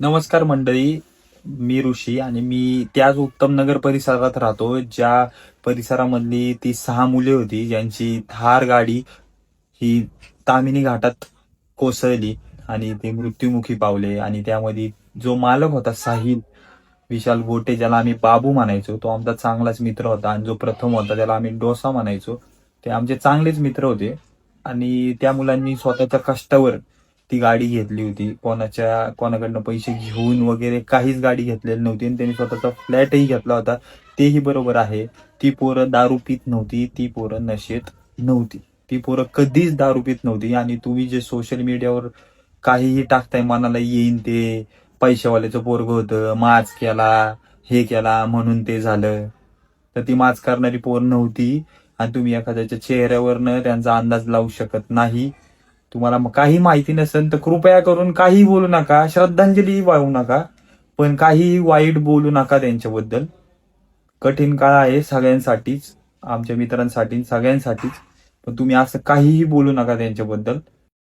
नमस्कार मंडळी मी ऋषी आणि मी त्याच उत्तम नगर परिसरात राहतो ज्या परिसरामधली ती सहा मुले होती ज्यांची थार गाडी ही तामिनी घाटात कोसळली आणि ते मृत्युमुखी पावले आणि त्यामध्ये जो मालक होता साहिल विशाल गोटे ज्याला आम्ही बाबू म्हणायचो तो आमचा चांगलाच मित्र होता आणि जो प्रथम होता त्याला आम्ही डोसा म्हणायचो. ते आमचे चांगलेच मित्र होते आणि त्या मुलांनी स्वतःच्या कष्टावर ती गाडी घेतली होती. कोणाच्या कोणाकडनं पैसे घेऊन वगैरे काहीच गाडी घेतलेली नव्हती आणि त्यांनी स्वतःचा फ्लॅटही घेतला होता. तेही बरोबर आहे. ती पोरं दारू पित नव्हती. ती पोरं नशेत नव्हती. ती पोरं कधीच दारू पित नव्हती. आणि तुम्ही जे सोशल मीडियावर काहीही टाकताय मनाला येईन ते. पैशावाल्याचं पोरग होतं. माच केला हे केला म्हणून ते झालं. तर ती माच करणारी पोर नव्हती. आणि तुम्ही एखाद्याच्या चेहऱ्यावरनं त्यांचा अंदाज लावू शकत नाही. तुम्हाला मग काही माहिती नसेल तर कृपया करून काही बोलू नका श्रद्धांजली वाहू नका पण काही वाईट बोलू नका त्यांच्याबद्दल. कठीण काळ आहे सगळ्यांसाठीच आमच्या मित्रांसाठी सगळ्यांसाठीच पण तुम्ही असं काहीही बोलू नका त्यांच्याबद्दल.